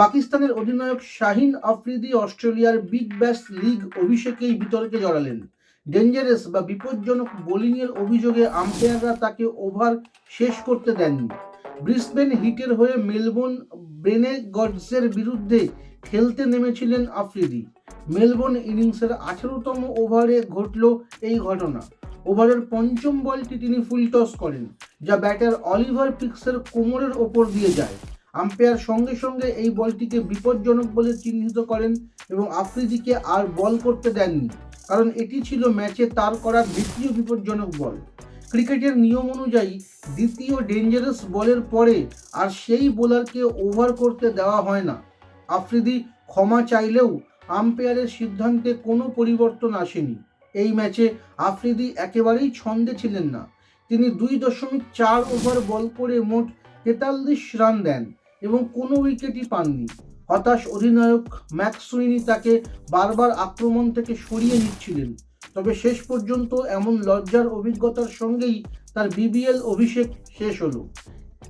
পাকিস্তানের অধিনায়ক শাহিন আফ্রিদি অস্ট্রেলিয়ার বিগ ব্যাশ লিগ অভিষেকেই বিতর্কে জড়ালেন। ডেঞ্জারাস বা বিপজ্জনক বোলিংয়ের অভিযোগে আম্পায়াররা তাকে ওভার শেষ করতে দেননি। ব্রিসবেন হিটের হয়ে মেলবোর্ন ব্রেনে গডসের বিরুদ্ধে খেলতে নেমেছিলেন আফ্রিদি। মেলবোর্ন ইনিংসের আঠেরোতম ওভারে ঘটল এই ঘটনা। ওভারের পঞ্চম বলটি তিনি ফুল টস করেন, যা ব্যাটার অলিভার পিক্সের কোমরের ওপর দিয়ে যায়। আম্পায়ার সঙ্গে সঙ্গে এই বলটিকে বিপজ্জনক বলে চিহ্নিত করেন এবং আফ্রিদিকে আর বল করতে দেননি, কারণ এটি ছিল ম্যাচে তার করা দ্বিতীয় বিপজ্জনক বল। ক্রিকেটের নিয়ম অনুযায়ী দ্বিতীয় ডেঞ্জারাস বলের পরে আর সেই বোলারকে ওভার করতে দেওয়া হয় না। আফ্রিদি ক্ষমা চাইলেও আম্পায়ারের সিদ্ধান্তে কোনো পরিবর্তন আসেনি। এই ম্যাচে আফ্রিদি একেবারেই ছন্দে ছিলেন না। তিনি দুই দশমিক চার ওভার বল করে মোট তেতাল্লিশ রান দেন এবং কোনো উইকেটই পাননি। হতাশ অধিনায়ক ম্যাক্সুইনি তাকে বারবার আক্রমণ থেকে সরিয়ে নিচ্ছিলেন। তবে শেষ পর্যন্ত এমন লজ্জার অভিজ্ঞতার সঙ্গেই তার বিবিএল অভিষেক শেষ হলো।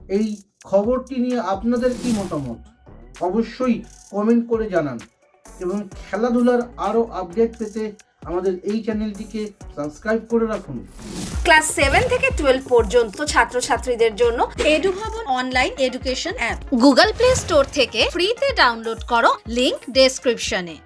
এই খবরটি নিয়ে আপনাদের কি মতামত? অবশ্যই কমেন্ট করে জানান এবং খেলাধুলার আরও আপডেট পেতে আমাদের এই চ্যানেলটিকে সাবস্ক্রাইব করে রাখুন। ক্লাস সেভেন থেকে টুয়েলভ পর্যন্ত ছাত্রছাত্রীদের জন্য edu Bhaban online education app. Google Play Store থেকে ফ্রিতে ডাউনলোড করো লিংক ডেসক্রিপশনে।